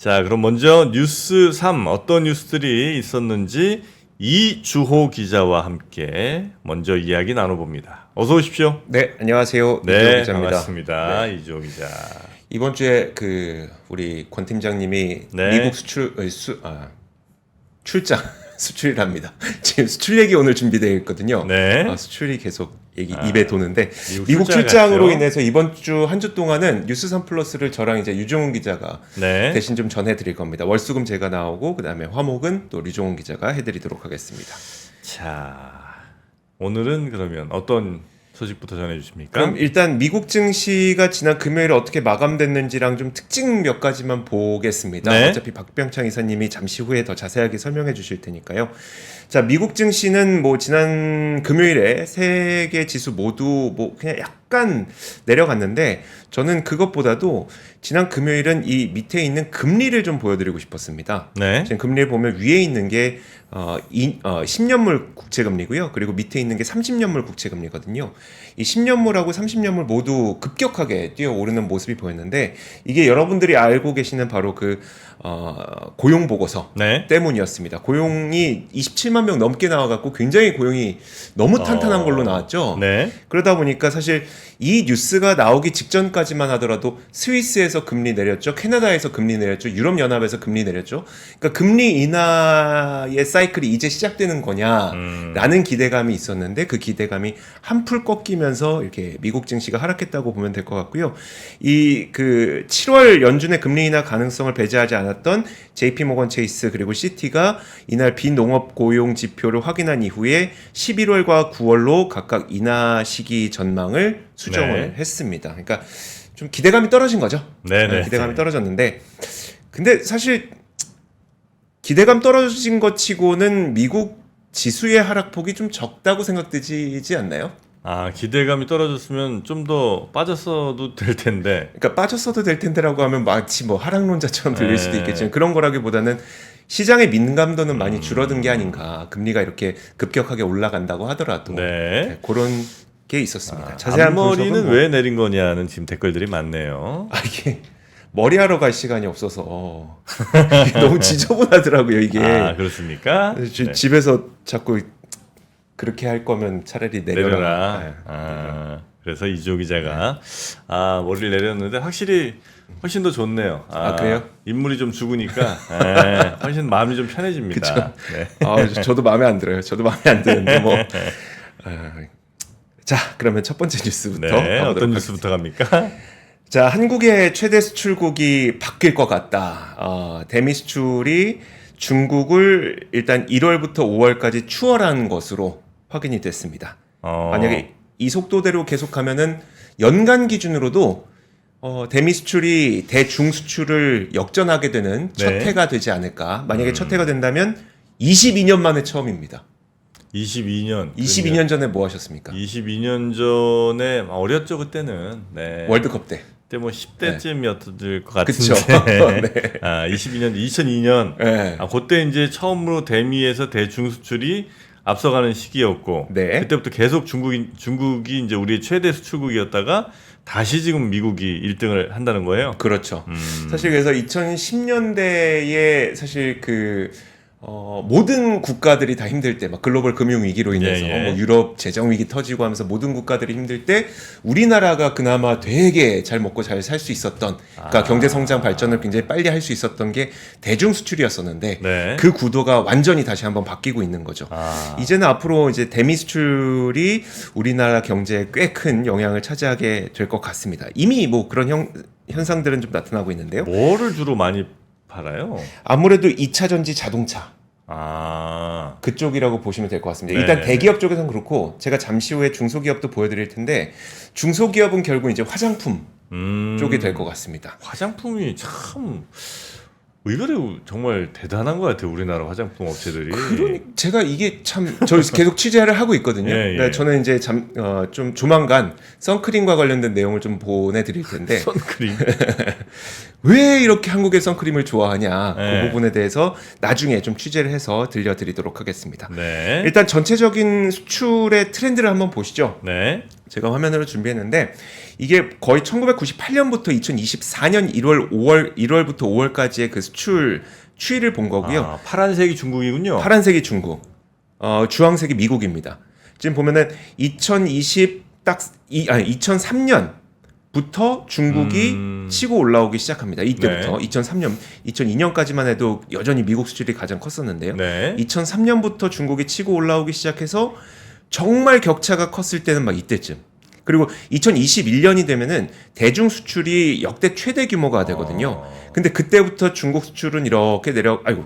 자, 그럼 먼저 뉴스 3 어떤 뉴스들이 있었는지 이주호 기자와 함께 먼저 이야기 나눠봅니다. 어서 오십시오. 네, 안녕하세요. 네, 이주호 기자입니다. 반갑습니다. 이주호 기자. 이번 주에 그 우리 권 팀장님이 네. 미국 수출 어, 수 아, 출장 수출이랍니다. 지금 수출 얘기 오늘 준비되어 있거든요. 네. 아, 수출이 계속 얘기 아, 입에 도는데 미국 미국 출장으로 갔죠? 인해서 이번 주 한 주 동안은 뉴스 3 플러스를 저랑 이제 유종훈 기자가 네. 대신 좀 전해드릴 겁니다. 월수금 제가 나오고 그다음에 화목은 또 류종훈 기자가 해드리도록 하겠습니다. 자, 오늘은 그러면 어떤 소식부터 전해 주십니까? 그럼 일단 미국 증시가 지난 금요일에 어떻게 마감됐는지랑 좀 특징 몇 가지만 보겠습니다. 네. 어차피 박병창 이사님이 잠시 후에 더 자세하게 설명해 주실 테니까요. 자, 미국 증시는 뭐 지난 금요일에 세 개 지수 모두 뭐 그냥 약 간 내려갔는데 저는 그것보다도 지난 금요일은 이 밑에 있는 금리를 좀 보여드리고 싶었습니다. 네. 지금 금리를 보면 위에 있는 게 어, 이, 어, 10년물 국채금리고요. 그리고 밑에 있는 게 30년물 국채금리거든요. 이 10년물하고 30년물 모두 급격하게 뛰어오르는 모습이 보였는데 이게 여러분들이 알고 계시는 바로 그 어, 고용 보고서 네. 때문이었습니다. 고용이 27만 명 넘게 나와갖고 굉장히 고용이 너무 탄탄한 어, 걸로 나왔죠. 네. 그러다 보니까 사실 이 뉴스가 나오기 직전까지만 하더라도 스위스에서 금리 내렸죠. 캐나다에서 금리 내렸죠. 유럽 연합에서 금리 내렸죠. 그러니까 금리 인하의 사이클이 이제 시작되는 거냐 음. 라는 기대감이 있었는데 그 기대감이 한풀 꺾이면서 이렇게 미국 증시가 하락했다고 보면 될 것 같고요. 이 그 7월 연준의 금리 인하 가능성을 배제하지 않았 던 JP 모건 체이스 그리고 시티가 이날 비농업 고용 지표를 확인한 이후에 11월과 9월로 각각 인하 시기 전망을 수정을 네. 했습니다. 그러니까 좀 기대감이 떨어진 거죠. 네, 네. 기대감이 떨어졌는데 근데 사실 기대감 떨어진 것 치고는 미국 지수의 하락폭이 좀 적다고 생각되지 않나요? 아, 기대감이 떨어졌으면 좀 더 빠졌어도 될 텐데. 그러니까 빠졌어도 될 텐데라고 하면 마치 뭐 하락론자처럼 들릴 수도 네. 있겠지만 그런 거라기보다는 시장의 민감도는 많이 음. 줄어든 게 아닌가 금리가 이렇게 급격하게 올라간다고 하더라도 네. 네, 그런 게 있었습니다. 자세한 앞머리는 분석은 뭐- 왜 내린 거냐는 지금 댓글들이 많네요. 아 이게 머리하러 갈 시간이 없어서 이게 너무 지저분하더라고요 이게 아, 그렇습니까? 지- 네. 집에서 자꾸 그렇게 할 거면 차라리 내려라. 내려라. 네. 아, 그래서 이조 기자가 아 머리를 내렸는데 확실히 훨씬 더 좋네요. 아, 그래요? 인물이 좀 죽으니까 예, 훨씬 마음이 좀 편해집니다. 네. 아, 저- 저도 마음에 안 들어요. 저도 마음에 안 드는데 뭐. 아, 자, 그러면 첫 번째 뉴스부터 네, 어떤. 뉴스부터 갑니까? 자, 한국의 최대 수출국이 바뀔 것 같다. 어, 대미 수출이 중국을 일단 1월부터 5월까지 추월한 것으로 확인이 됐습니다. 어, 만약에 이 속도대로 계속하면은 연간 기준으로도 어, 대미 수출이 대중 수출을 역전하게 되는 첫 네. 해가 되지 않을까. 만약에 첫 해가 된다면 22년 만에 처음입니다. 22년 22년 전에 뭐 하셨습니까? 22년 전에 어렸죠 그때는 네. 월드컵 때. 그때 뭐 10대쯤이었을 것 그쵸. 같은데 네. 아 22년 2002년 네. 아 그때 이제 처음으로 대미에서 대중 수출이 앞서가는 시기였고 네. 그때부터 계속 중국이 중국이 이제 우리의 최대 수출국이었다가 다시 지금 미국이 1등을 한다는 거예요. 그렇죠. 음. 사실 그래서 2010년대에 사실 그 어, 모든 국가들이 다 힘들 때, 막 글로벌 금융 위기로 인해서 예, 예. 뭐 유럽 재정 위기 터지고 하면서 모든 국가들이 힘들 때 우리나라가 그나마 되게 잘 먹고 잘 살 수 있었던, 그러니까 아. 경제 성장 발전을 굉장히 빨리 할 수 있었던 게 대중 수출이었었는데 네. 그 구도가 완전히 다시 한번 바뀌고 있는 거죠. 아, 이제는 앞으로 이제 대미 수출이 우리나라 경제에 꽤 큰 영향을 차지하게 될 것 같습니다. 이미 뭐 그런 형, 현상들은 좀 나타나고 있는데요. 뭐를 주로 많이 팔아요? 아무래도 2차 전지 자동차 아, 그쪽이라고 보시면 될 것 같습니다. 네, 일단 네, 대기업 쪽에서는 그렇고 제가 잠시 후에 중소기업도 보여드릴 텐데 중소기업은 결국 이제 화장품 음, 쪽이 될 것 같습니다. 화장품이 참 의외로 정말 대단한 것 같아요. 우리나라 화장품 업체들이. 그러니 제가 이게 참 저 계속 취재를 하고 있거든요. 예, 예. 그러니까 저는 이제 잠, 어, 좀 조만간 선크림과 관련된 내용을 좀 보내드릴 텐데 선크림. 왜 이렇게 한국의 선크림을 좋아하냐 네. 그 부분에 대해서 나중에 좀 취재를 해서 들려드리도록 하겠습니다. 네. 일단 전체적인 수출의 트렌드를 한번 보시죠. 네. 제가 화면으로 준비했는데 이게 거의 1998년부터 2024년 1월 5월 1월부터 5월까지의 그 수출 추이를 본 거고요. 아, 파란색이 중국이군요. 파란색이 중국, 어, 주황색이 미국입니다. 지금 보면은 2020딱 아니 2003년 부터 중국이 음. 치고 올라오기 시작합니다. 이때부터 네. 2003년, 2002년까지만 해도 여전히 미국 수출이 가장 컸었는데요. 네. 2003년부터 중국이 치고 올라오기 시작해서 정말 격차가 컸을 때는 막 이때쯤. 그리고 2021년이 되면은 대중 수출이 역대 최대 규모가 되거든요. 어. 근데 그때부터 중국 수출은 이렇게 내려 아이고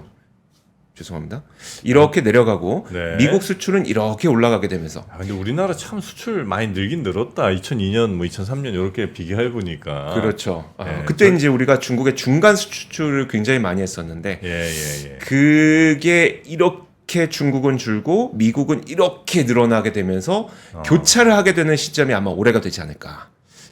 죄송합니다. 이렇게 내려가고 네. 미국 수출은 이렇게 올라가게 되면서 아, 근데 우리나라 참 수출 많이 늘긴 늘었다. 2002년, 뭐 2003년 이렇게 비교해 보니까. 그렇죠. 아, 네, 그때 저- 이제 우리가 중국의 중간 수출을 굉장히 많이 했었는데 예, 예, 예. 그게 이렇게 중국은 줄고 미국은 이렇게 늘어나게 되면서 어. 교차를 하게 되는 시점이 아마 올해가 되지 않을까.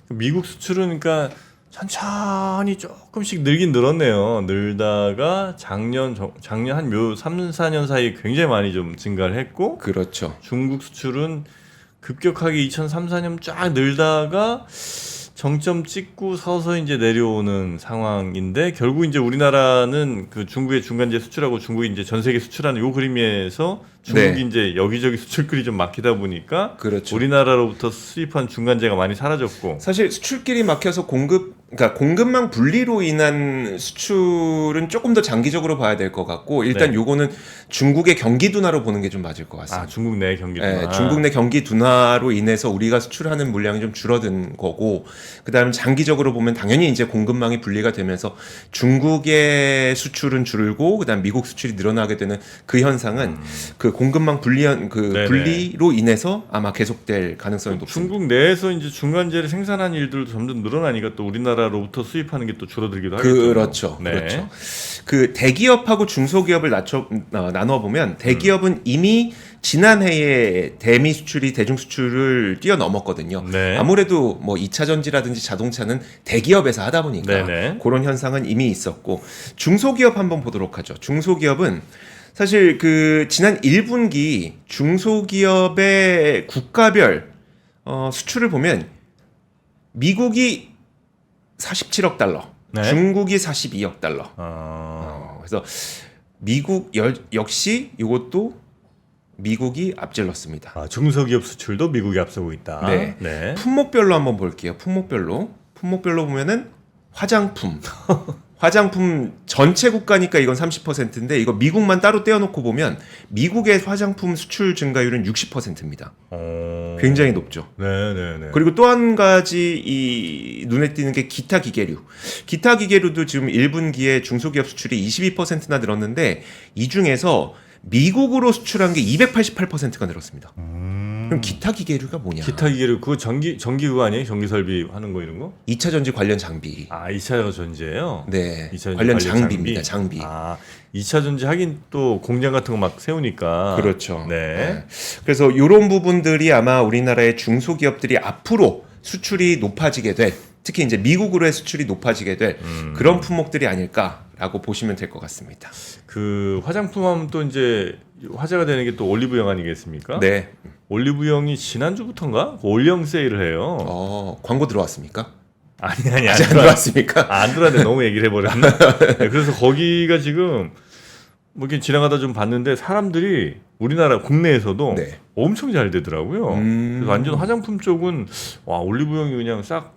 미국 수출은 그러니까 천천히 조금씩 늘긴 늘었네요. 늘다가 작년 저- 작년 한 묘 3, 4년 사이 굉장히 많이 좀 증가를 했고 그렇죠. 중국 수출은 급격하게 2003, 4년 쫙 늘다가 정점 찍고 서서히 이제 내려오는 상황인데 결국 이제 우리나라는 그 중국의 중간재 수출하고 중국이 이제 전 세계 수출하는 요 그림에서 중국이 네. 이제 여기저기 수출글이 좀 막히다 보니까 그렇죠. 우리나라로부터 수입한 중간재가 많이 사라졌고 사실 수출길이 막혀서 공급, 그러니까 공급망 분리로 인한 수출은 조금 더 장기적으로 봐야 될 것 같고 일단 네. 요거는 중국의 경기 둔화로 보는 게 좀 맞을 것 같습니다. 아 중국 내 경기도 예, 중국 내 경기 둔화로 인해서 우리가 수출하는 물량이 좀 줄어든 거고 그다음에 장기적으로 보면 당연히 이제 공급망이 분리가 되면서 중국의 수출은 줄고 그다음 미국 수출이 늘어나게 되는 그 현상은 그 공급망 분리한 그 음. 네네. 분리로 인해서 아마 계속될 가능성이 높습니다. 중국 내에서 이제 중간재를 생산하는 일들도 점점 늘어나니까 또 우리나라 로부터 수입하는 게 또 줄어들기도 하겠죠. 그렇죠. 네. 그렇죠. 그 대기업하고 중소기업을 낮춰 어, 나눠 보면 대기업은 이미 지난해에 대미 수출이 대중 수출을 뛰어넘었거든요. 네. 아무래도 뭐 2차 전지라든지 자동차는 대기업에서 하다 보니까 네네. 그런 현상은 이미 있었고 중소기업 한번 보도록 하죠. 중소기업은 사실 그 지난 1분기 중소기업의 국가별 어, 수출을 보면 미국이 47억 달러, 네. 중국이 42억 달러. 아, 어, 그래서 미국 여- 역시 이것도 미국이 앞질렀습니다. 아, 중소기업 수출도 미국이 앞서고 있다. 네. 네. 품목별로 한번 볼게요. 품목별로. 품목별로 보면은 화장품. 화장품 전체 국가니까 이건 30%인데 이거 미국만 따로 떼어놓고 보면 미국의 화장품 수출 증가율은 60%입니다. 어... 굉장히 높죠. 네, 네, 네. 그리고 또 한 가지 이 눈에 띄는 게 기타 기계류. 기타 기계류도 지금 1분기에 중소기업 수출이 22%나 늘었는데 이 중에서 미국으로 수출한 게 288%가 늘었습니다. 그럼 기타 기계류가 뭐냐? 음. 기타 기계를 그거 전기 전기 그거 아니에요? 전기 설비 하는 거 이런 거? 2차 전지 관련 장비. 아, 2차 전지예요. 네. 2차 전지 관련 장비입니다. 장비. 아, 2차 전지 하긴 또 공장 같은 거 막 세우니까. 그렇죠. 네. 그래서 이런 부분들이 아마 우리나라의 중소기업들이 앞으로 수출이 높아지게 될 특히 이제 미국으로의 수출이 높아지게 될 음. 그런 품목들이 아닐까 라고 보시면 될 것 같습니다. 그 화장품 하면 또 이제 화제가 되는 게 또 올리브영 아니겠습니까? 네. 올리브영이 지난주부터인가? 그 올영 세일을 해요. 어, 광고 들어왔습니까? 아니 아니 안 아직 안 들어. 들어왔습니까? 아, 안 들어왔는데 너무 얘기를 해버렸네. 네, 그래서 거기가 지금 뭐 이렇게 지나가다 좀 봤는데 사람들이 우리나라 국내에서도 네. 엄청 잘 되더라고요. 음. 그래서 완전 화장품 쪽은 와 올리브영이 그냥 싹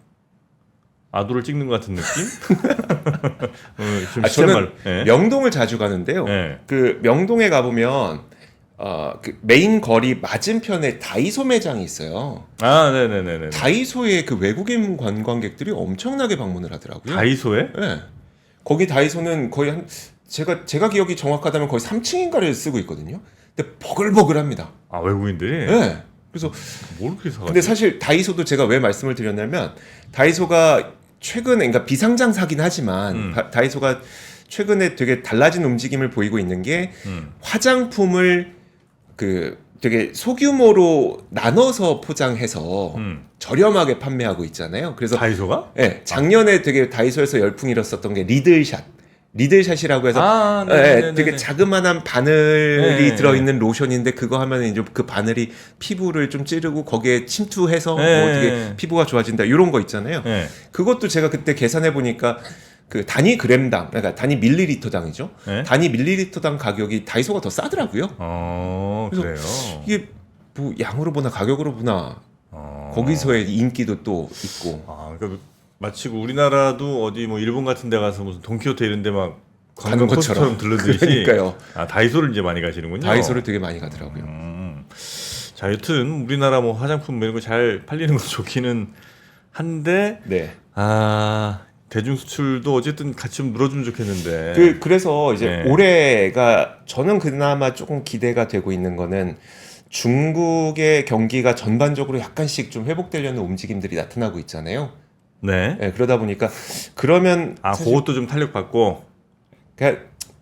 아도를 찍는 것 같은 느낌? 어, 좀 아, 저는 말- 예. 명동을 자주 가는데요. 예. 그 명동에 가보면 어, 그 메인 거리 맞은편에 다이소 매장이 있어요. 아, 네네네네. 다이소에 그 외국인 관광객들이 엄청나게 방문을 하더라고요. 다이소에? 네. 거기 다이소는 거의 한 제가 제가 기억이 정확하다면 거의 3층인가를 쓰고 있거든요. 근데 버글버글합니다. 아 외국인들이? 네. 그래서 뭘 그렇게 사가? 근데 사실 다이소도 제가 왜 말씀을 드렸냐면 다이소가 최근에 그러니까 비상장사긴 하지만 음. 다- 다이소가 최근에 되게 달라진 움직임을 보이고 있는 게 음. 화장품을 그 되게 소규모로 나눠서 포장해서 음. 저렴하게 판매하고 있잖아요. 그래서 다이소가? 예, 작년에 되게 다이소에서 열풍이 일었었던 게 리들샷. 리들샷이라고 해서 아, 예, 네네네네. 되게 자그마한 바늘이 네. 들어있는 로션인데 그거 하면 이제 그 바늘이 피부를 좀 찌르고 거기에 침투해서 네. 뭐 어떻게 피부가 좋아진다 이런 거 있잖아요. 네. 그것도 제가 그때 계산해 보니까 그 단위 그램당 그러니까 단위 밀리리터당이죠. 네. 단위 밀리리터당 가격이 다이소가 더 싸더라고요. 어, 그래서 그래요. 이게 뭐 양으로 보나 가격으로 보나 어. 거기서의 인기도 또 있고 아, 그러니까 마치 그 우리나라도 어디 뭐 일본 같은 데 가서 무슨 돈키호테 이런 데막 가는 관광 것처럼. 코스처럼 들르듯이 그러니까요. 아, 다이소를 이제 많이 가시는군요. 다이소를 되게 많이 가더라고요. 음. 자, 여튼 우리나라 뭐 화장품 이런 거 잘 팔리는 거 좋기는 한데 네. 아, 대중 수출도 어쨌든 같이 좀 늘어주면 좋겠는데. 그 그래서 이제 네. 올해가 저는 그나마 조금 기대가 되고 있는 거는 중국의 경기가 전반적으로 약간씩 좀 회복되려는 움직임들이 나타나고 있잖아요. 네. 네, 그러다 보니까 그러면 아, 사실 그것도 좀 탄력 받고. 그냥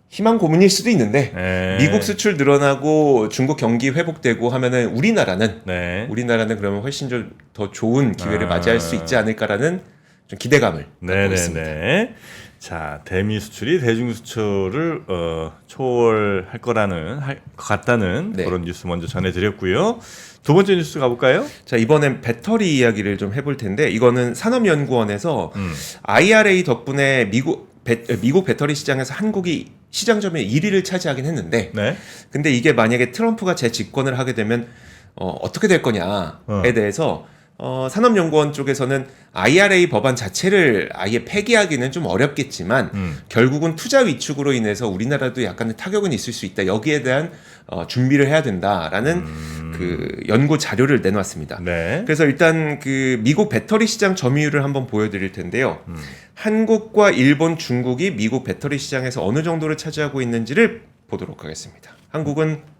희망 고문일 수도 있는데 네. 미국 수출 늘어나고 중국 경기 회복되고 하면은 우리나라는 네. 우리나라는 그러면 훨씬 좀 더 좋은 기회를 아. 맞이할 수 있지 않을까라는 좀 기대감을 갖고 있습니다. 네네네. 자, 대미 수출이 대중 수출을 어, 초월할 거라는 할 것 같다는 네. 그런 뉴스 먼저 전해드렸고요. 두 번째 뉴스 가볼까요? 자 이번엔 배터리 이야기를 좀 해볼 텐데 이거는 산업연구원에서 음. IRA 덕분에 미국 배, 미국 배터리 시장에서 한국이 시장 점유율 1위를 차지하긴 했는데 네. 근데 이게 만약에 트럼프가 재집권을 하게 되면 어, 어떻게 될 거냐에 어. 대해서 어, 산업연구원 쪽에서는 IRA 법안 자체를 아예 폐기하기는 좀 어렵겠지만 음. 결국은 투자 위축으로 인해서 우리나라도 약간의 타격은 있을 수 있다. 여기에 대한 어, 준비를 해야 된다라는 그 연구 자료를 내놨습니다. 음. 네. 그래서 일단 그 미국 배터리 시장 점유율을 한번 보여드릴 텐데요. 음. 한국과 일본, 중국이 미국 배터리 시장에서 어느 정도를 차지하고 있는지를 보도록 하겠습니다. 한국은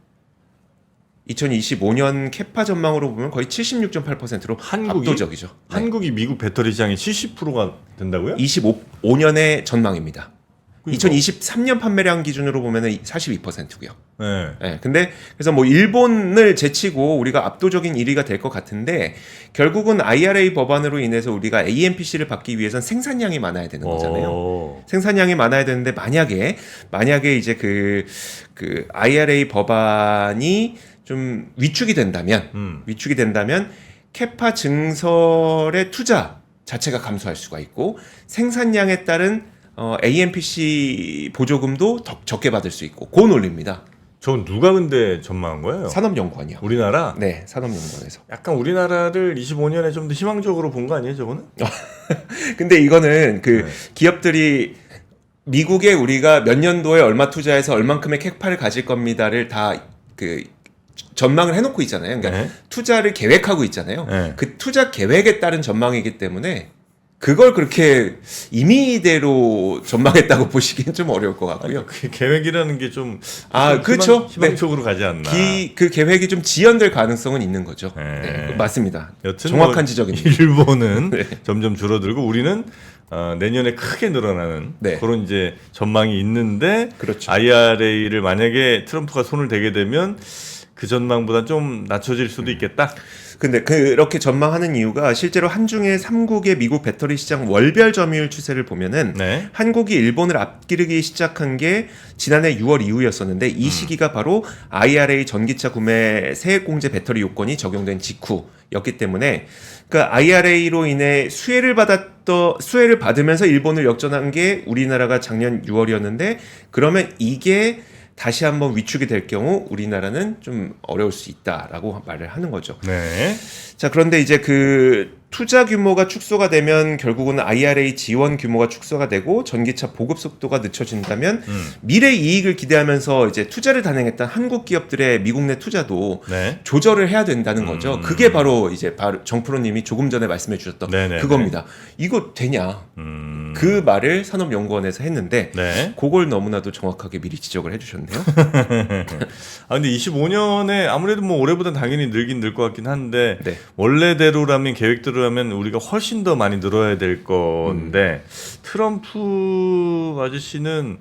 2025년 캐파 전망으로 보면 거의 76.8%로 한국이? 압도적이죠. 네. 한국이 미국 배터리 시장의 70%가 된다고요? 25년의 전망입니다. 그러니까. 2023년 판매량 기준으로 보면은 42%고요. 네. 예, 근데 그래서 뭐 일본을 제치고 우리가 압도적인 1위가 될 것 같은데 결국은 IRA 법안으로 인해서 우리가 AMPC를 받기 위해선 생산량이 많아야 되는 거잖아요. 어. 생산량이 많아야 되는데 만약에 만약에 이제 그 그 IRA 법안이 좀 위축이 된다면 음. 위축이 된다면 캐파 증설의 투자 자체가 감소할 수가 있고 생산량에 따른 어, AMPC 보조금도 더 적게 받을 수 있고 그 논리입니다. 저 누가 근데 전망한 거예요? 산업연구원이요. 우리나라? 네, 산업연구원에서. 약간 우리나라를 25년에 좀 더 희망적으로 본 거 아니에요, 저거는? 근데 이거는 그 네. 기업들이 미국에 우리가 몇 년도에 얼마 투자해서 얼만큼의 캐파를 가질 겁니다를 다 그 전망을 해놓고 있잖아요. 그러니까 네. 투자를 계획하고 있잖아요. 네. 그 투자 계획에 따른 전망이기 때문에 그걸 그렇게 임의대로 전망했다고 보시기엔 좀 어려울 것 같고요. 그 계획이라는 게 좀 아, 그렇죠. 희망, 네. 쪽으로 가지 않나. 기, 그 계획이 좀 지연될 가능성은 있는 거죠. 네. 네, 맞습니다. 여튼 정확한 뭐 지적입니다. 일본은 네. 점점 줄어들고 우리는 어, 내년에 크게 늘어나는 네. 그런 이제 전망이 있는데 그렇죠. IRA를 만약에 트럼프가 손을 대게 되면 그 전망보다 좀 낮춰질 수도 있겠다. 근데 그렇게 전망하는 이유가 실제로 한중의 3국의 미국 배터리 시장 월별 점유율 추세를 보면은 네. 한국이 일본을 앞기르기 시작한 게 지난해 6월 이후였었는데 음. 이 시기가 바로 IRA 전기차 구매 세액 공제 배터리 요건이 적용된 직후였기 때문에 그 IRA로 인해 수혜를 받았던 수혜를 받으면서 일본을 역전한 게 우리나라가 작년 6월이었는데 그러면 이게 다시 한번 위축이 될 경우 우리나라는 좀 어려울 수 있다라고 말을 하는 거죠. 네. 자, 그런데 이제 그 투자 규모가 축소가 되면 결국은 IRA 지원 규모가 축소가 되고 전기차 보급 속도가 늦춰진다면 음. 미래 이익을 기대하면서 이제 투자를 단행했던 한국 기업들의 미국 내 투자도 네. 조절을 해야 된다는 거죠. 음. 그게 바로 이제 바로 정프로님이 조금 전에 말씀해 주셨던 네네네. 그겁니다. 이거 되냐? 음. 그 말을 산업연구원에서 했는데 네. 그걸 너무나도 정확하게 미리 지적을 해주셨네요. 아 근데 25년에 아무래도 뭐 올해보다 당연히 늘긴 늘 것 같긴 한데 네. 원래대로라면 계획대로 라면 우리가 훨씬 더 많이 늘어야 될 건데 음. 트럼프 아저씨는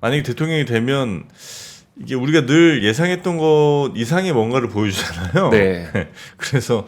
만약에 대통령이 되면 이게 우리가 늘 예상했던 것 이상의 뭔가를 보여주잖아요. 네. 그래서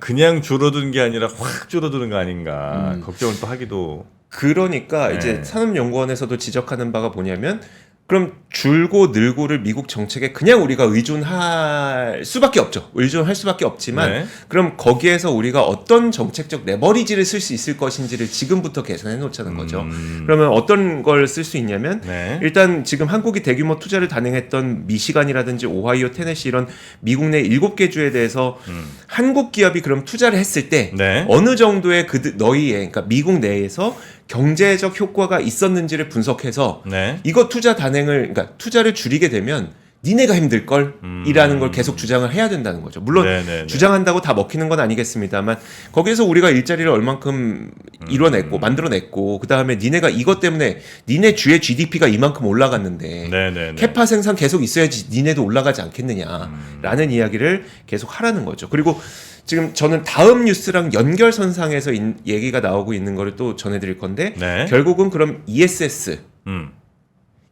그냥 줄어드는 게 아니라 확 줄어드는 거 아닌가 음. 걱정을 또 하기도 그러니까 네. 이제 산업연구원에서도 지적하는 바가 뭐냐면 그럼 줄고 늘고를 미국 정책에 그냥 우리가 의존할 수밖에 없죠. 의존할 수밖에 없지만 네. 그럼 거기에서 우리가 어떤 정책적 레버리지를 쓸 수 있을 것인지를 지금부터 계산해 놓자는 거죠. 음. 그러면 어떤 걸 쓸 수 있냐면 네. 일단 지금 한국이 대규모 투자를 단행했던 미시간이라든지 오하이오, 테네시 이런 미국 내 일곱 개 주에 대해서 음. 한국 기업이 그럼 투자를 했을 때 네. 어느 정도의 그 너희의 그러니까 미국 내에서 경제적 효과가 있었는지를 분석해서 네. 이거 투자 단행을 그러니까 투자를 줄이게 되면 니네가 힘들 걸이라는 걸 계속 주장을 해야 된다는 거죠. 물론 음. 네, 네, 네. 주장한다고 다 먹히는 건 아니겠습니다만 거기에서 우리가 일자리를 얼만큼 이뤄냈고 음. 만들어냈고 그 다음에 니네가 이것 때문에 니네 주의 GDP가 이만큼 올라갔는데 네, 네, 네. 캐파 생산 계속 있어야지 니네도 올라가지 않겠느냐라는 이야기를 계속 하라는 거죠. 그리고 지금 저는 다음 뉴스랑 연결선상에서 인- 얘기가 나오고 있는 거를 또 전해드릴 건데 네. 결국은 그럼 ESS, 음.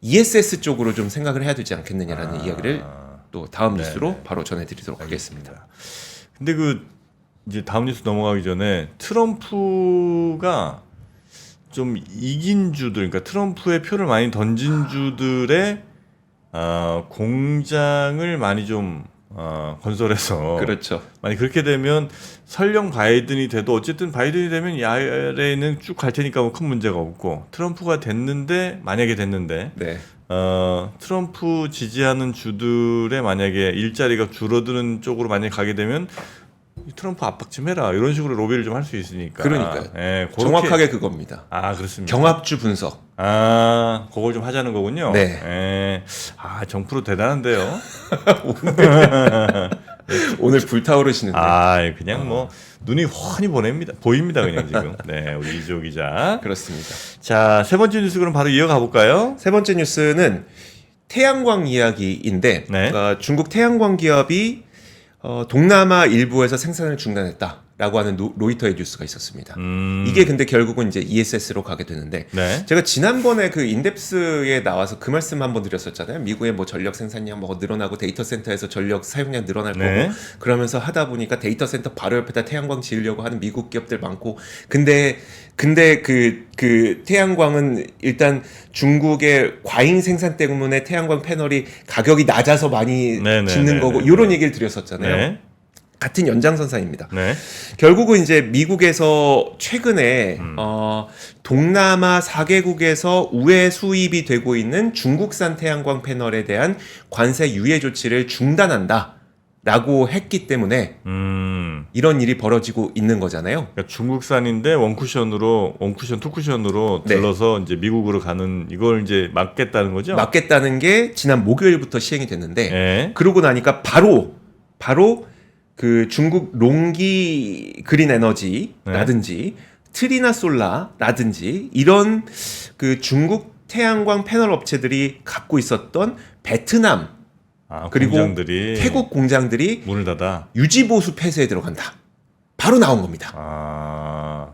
ESS 쪽으로 좀 생각을 해야 되지 않겠느냐라는 이야기를 아. 또 다음 네, 뉴스로 바로 전해드리도록 하겠습니다. 근데 그 이제 다음 뉴스 넘어가기 전에 트럼프가 좀 이긴 주들, 그러니까 트럼프의 표를 많이 던진 주들의 아, 공장을 많이 좀 아, 건설해서 그렇죠. 만약 그렇게 되면 설령 바이든이 돼도 어쨌든 바이든이 되면 이 아래는 쭉 갈 테니까 뭐 큰 문제가 없고 트럼프가 됐는데 만약에 됐는데 네. 어, 트럼프 지지하는 주들의 만약에 일자리가 줄어드는 쪽으로 만약에 가게 되면 이 트럼프 압박 좀 해라 이런 식으로 로비를 좀 할 수 있으니까 그러니까요. 예, 그렇게- 정확하게 그겁니다. 아 그렇습니다 경합주 분석. 아 그걸 좀 하자는 거군요 네. 예. 아 정프로 대단한데요 오늘 불타오르시는데. 아 그냥 뭐 눈이 훤히 보냅니다 보입니다 그냥 지금 네 우리 이조 기자 그렇습니다. 자 세 번째 뉴스 그럼 바로 이어가 볼까요 세 번째 뉴스는 태양광 이야기인데 네. 어, 중국 태양광 기업이 어, 동남아 일부에서 생산을 중단했다 라고 하는 노, 로이터의 뉴스가 있었습니다. 음, 이게 근데 결국은 이제 ESS로 가게 되는데 네 제가 지난번에 그 인덱스에 나와서 그 말씀 한번 드렸었잖아요. 미국의 뭐 전력 생산량 뭐 늘어나고 데이터 센터에서 전력 사용량 늘어날 네. 거고 그러면서 하다 보니까 데이터 센터 바로 옆에다 태양광 지으려고 하는 미국 기업들 많고 근데 근데 그그 태양광은 일단 중국의 과잉 생산 때문에 태양광 패널이 가격이 낮아서 많이 네, 네, 짓는 네, 거고 네, 이런 네. 얘기를 드렸었잖아요. 네. 같은 연장선상입니다. 네. 결국은 이제 미국에서 최근에 음. 어, 동남아 4개국에서 우회 수입이 되고 있는 중국산 태양광 패널에 대한 관세 유예 조치를 중단한다 라고 했기 때문에 음. 이런 일이 벌어지고 있는 거잖아요. 그러니까 중국산인데 원쿠션으로 원쿠션 투쿠션으로 네. 들러서 이제 미국으로 가는 이걸 이제 막겠다는 거죠. 막겠다는 게 지난 목요일부터 시행이 됐는데 예. 그러고 나니까 바로 바로 그 중국 롱기 그린 에너지라든지 트리나 솔라라든지 이런 그 중국 태양광 패널 업체들이 갖고 있었던 베트남 아, 그리고 공장들이 태국 공장들이 문을 닫아. 유지 보수 폐쇄에 들어간다. 바로 나온 겁니다. 아.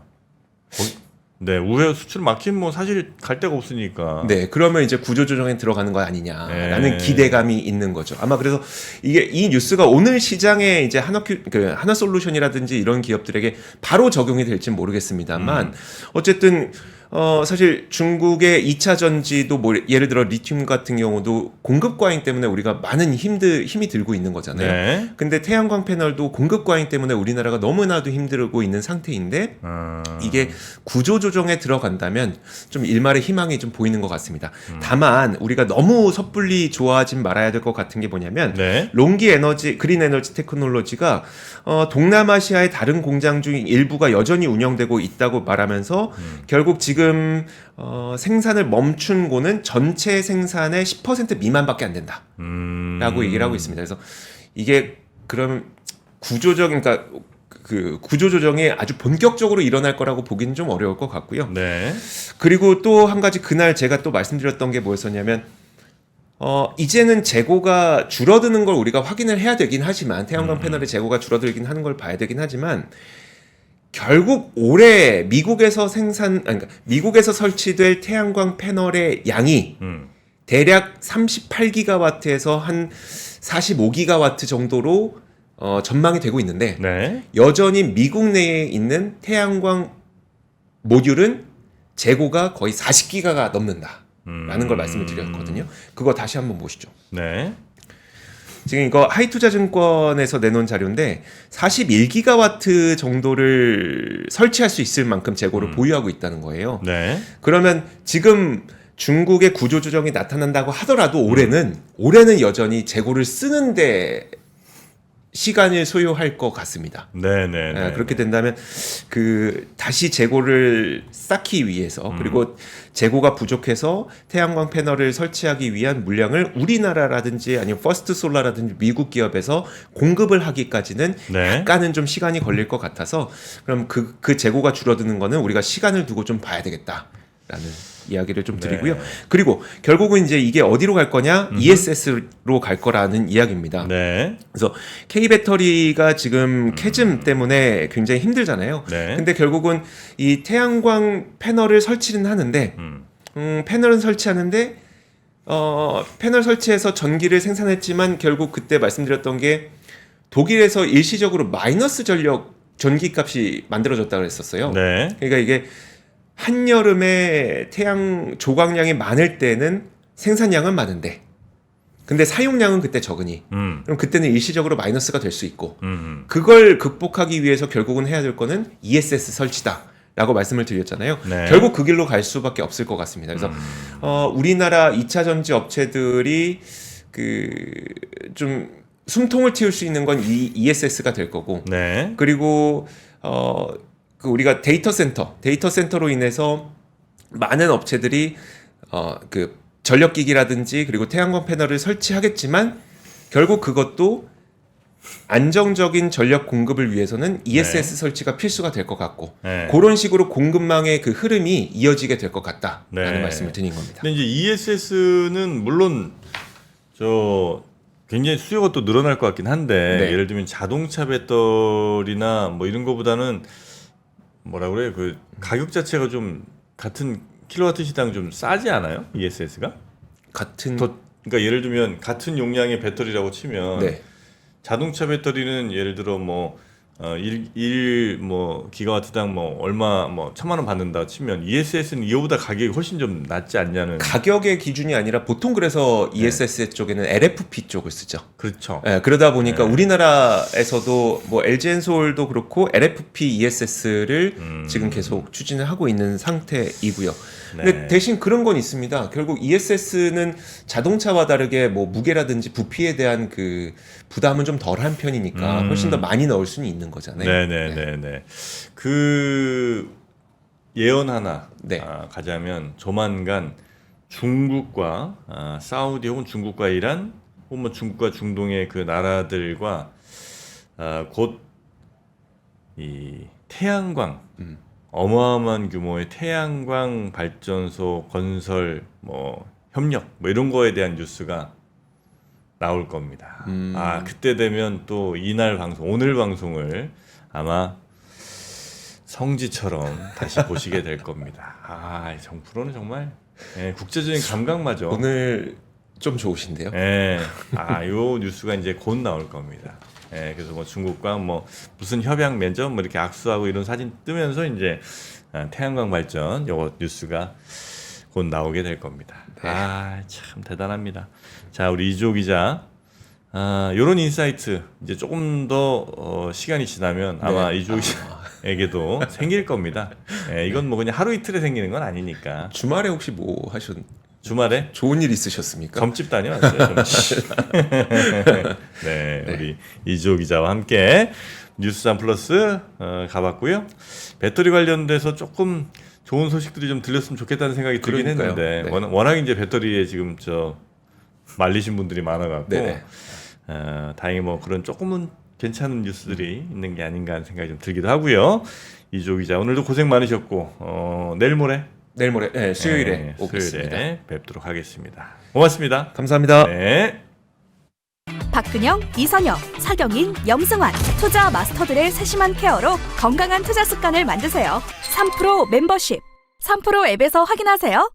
거기- 네, 우회 수출 막히면 뭐 사실 갈 데가 없으니까. 네, 그러면 이제 구조조정에 들어가는 거 아니냐라는 네. 기대감이 있는 거죠. 아마 그래서 이게 이 뉴스가 오늘 시장에 이제 하나 그 하나 솔루션이라든지 이런 기업들에게 바로 적용이 될지는 모르겠습니다만 음. 어쨌든 어 사실 중국의 2차 전지도 뭐 예를 들어 리튬 같은 경우도 공급 과잉 때문에 우리가 많은 힘들 힘이 들고 있는 거잖아요. 네. 근데 태양광 패널도 공급 과잉 때문에 우리나라가 너무나도 힘들고 있는 상태인데 음. 이게 구조 조정에 들어간다면 좀 일말의 희망이 좀 보이는 것 같습니다. 다만 우리가 너무 섣불리 좋아하진 말아야 될 것 같은 게 뭐냐면 네. 롱기 에너지 그린 에너지 테크놀로지가 어, 동남아시아의 다른 공장 중 일부가 여전히 운영되고 있다고 말하면서 결국 지금 어, 생산을 멈춘 고는 전체 생산의 10% 미만밖에 안 된다. 음. 라고 얘기를 하고 있습니다. 그래서 이게 그럼 구조적인 그러니까 그 구조 조정이 아주 본격적으로 일어날 거라고 보기는 좀 어려울 것 같고요. 네. 그리고 또 한 가지 그날 제가 또 말씀드렸던 게 뭐였었냐면 어 이제는 재고가 줄어드는 걸 우리가 확인을 해야 되긴 하지만 태양광 패널의 재고가 줄어들긴 하는 걸 봐야 되긴 하지만 결국 올해 미국에서 생산 아니 그러니까 미국에서 설치될 태양광 패널의 양이 음. 대략 38기가와트에서 한 45기가와트 정도로 어, 전망이 되고 있는데 네. 여전히 미국 내에 있는 태양광 모듈은 재고가 거의 40기가가 넘는다. 라는 음. 걸 말씀을 드렸거든요. 그거 다시 한번 보시죠. 네. 지금 이거 하이투자증권에서 내놓은 자료인데 41기가와트 정도를 설치할 수 있을 만큼 재고를 보유하고 있다는 거예요. 네. 그러면 지금 중국의 구조 조정이 나타난다고 하더라도 올해는 올해는 여전히 재고를 쓰는데 시간을 소요할 것 같습니다. 네, 네, 네. 예, 그렇게 된다면 그 다시 재고를 쌓기 위해서 음. 그리고 재고가 부족해서 태양광 패널을 설치하기 위한 물량을 우리나라라든지 아니면 퍼스트 솔라라든지 미국 기업에서 공급을 하기까지는 네. 약간은 좀 시간이 걸릴 것 같아서 그럼 그, 그 재고가 줄어드는 거는 우리가 시간을 두고 좀 봐야 되겠다라는 이야기를 좀 드리고요. 네. 그리고 결국은 이제 이게 어디로 갈 거냐? ESS로 갈 거라는 이야기입니다. 네. 그래서 K 배터리가 지금 캐즘 때문에 굉장히 힘들잖아요. 네. 근데 결국은 이 태양광 패널을 설치는 하는데 음. 음, 패널은 설치하는데 어, 패널 설치해서 전기를 생산했지만 결국 그때 말씀드렸던 게 독일에서 일시적으로 마이너스 전력 전기 값이 만들어졌다고 그랬었어요. 네. 그러니까 이게 한여름에 태양 조각량이 많을 때는 생산량은 많은데 근데 사용량은 그때 적으니 음. 그럼 그때는 일시적으로 마이너스가 될 수 있고 음. 그걸 극복하기 위해서 결국은 해야 될 거는 ESS 설치다. 라고 말씀을 드렸잖아요. 네. 결국 그 길로 갈 수밖에 없을 것 같습니다. 그래서 어, 우리나라 2차 전지 업체들이 그 좀 숨통을 틔울 수 있는 건 이 ESS가 될 거고 네. 그리고 어, 그 우리가 데이터 센터, 데이터 센터로 인해서 많은 업체들이 어, 그 전력기기라든지 그리고 태양광 패널을 설치하겠지만 결국 그것도 안정적인 전력 공급을 위해서는 ESS 설치가 필수가 될 것 같고 네. 그런 식으로 공급망의 그 흐름이 이어지게 될 것 같다라는 네. 말씀을 드린 겁니다. 근데 이제 ESS는 물론 저 굉장히 수요가 또 늘어날 것 같긴 한데 네. 예를 들면 자동차 배터리나 뭐 이런 거보다는 뭐라 그래 그 가격 자체가 좀 같은 킬로와트 시당 좀 싸지 않아요? ESS가? 같은 더 그러니까 예를 들면 같은 용량의 배터리라고 치면 네. 자동차 배터리는 예를 들어 뭐 어, 1, 1, 뭐, 기가와트당 뭐, 얼마, 뭐, 천만 원 받는다 치면, ESS는 이거보다 가격이 훨씬 좀 낮지 않냐는. 가격의 기준이 아니라 보통 그래서 네. ESS 쪽에는 LFP 쪽을 쓰죠. 그렇죠. 예, 그러다 보니까 네. 우리나라에서도 뭐 LG엔솔도 그렇고 LFP ESS를 음. 지금 계속 추진을 하고 있는 상태이고요. 네. 근데 대신 그런 건 있습니다. 결국 ESS는 자동차와 다르게 뭐 무게라든지 부피에 대한 그 부담은 좀 덜한 편이니까 음. 훨씬 더 많이 넣을 수는 있는 거잖아요. 네네네 네. 그 예언 하나 네. 아, 가자면 조만간 중국과 아, 사우디 혹은 중국과 이란 혹은 뭐 중국과 중동의 그 나라들과 아, 곧이 태양광 음. 어마어마한 규모의 태양광 발전소 건설 뭐 협력 뭐 이런 거에 대한 뉴스가 나올 겁니다. 음. 아 그때 되면 또 이날 방송 오늘 방송을 아마 성지처럼 다시 보시게 될 겁니다. 아 정프로는 정말 예, 국제적인 감각마저 오늘 좀 좋으신데요. 예, 아요 뉴스가 이제 곧 나올 겁니다. 예, 그래서 뭐 중국과 뭐 무슨 협약 맺어 뭐 이렇게 악수하고 이런 사진 뜨면서 이제 아, 태양광 발전 요거 뉴스가 곧 나오게 될 겁니다. 네. 아참 대단합니다. 자 우리 이조 기자. 아, 요런 인사이트 이제 조금 더 어, 시간이 지나면 아마 네. 이조 기자에게도 생길 겁니다. 예, 이건 뭐 그냥 하루 이틀에 생기는 건 아니니까 주말에 혹시 뭐 하셨? 주말에 좋은 일 있으셨습니까? 점집 다녀왔어요. 점집. 네, 우리 이주호 기자와 함께 뉴스산 플러스 어, 가봤고요. 배터리 관련돼서 조금 좋은 소식들이 좀 들렸으면 좋겠다는 생각이 들긴 그러니까요. 했는데 네. 워낙, 워낙 이제 배터리에 지금 저 말리신 분들이 많아갖고 네네. 어, 다행히 뭐 그런 조금은 괜찮은 뉴스들이 있는 게 아닌가 하는 생각이 좀 들기도 하고요. 이주호 기자 오늘도 고생 많으셨고 어, 내일 모레 내일 모레, 네, 수요일에 네, 오겠습니다. 수요일에 뵙도록 하겠습니다. 고맙습니다. 감사합니다. 네. 박근영, 이선영, 사경인, 염승환 투자 마스터들의 세심한 케어로 건강한 투자 습관을 만드세요. 3프로 멤버십 3프로 앱에서 확인하세요.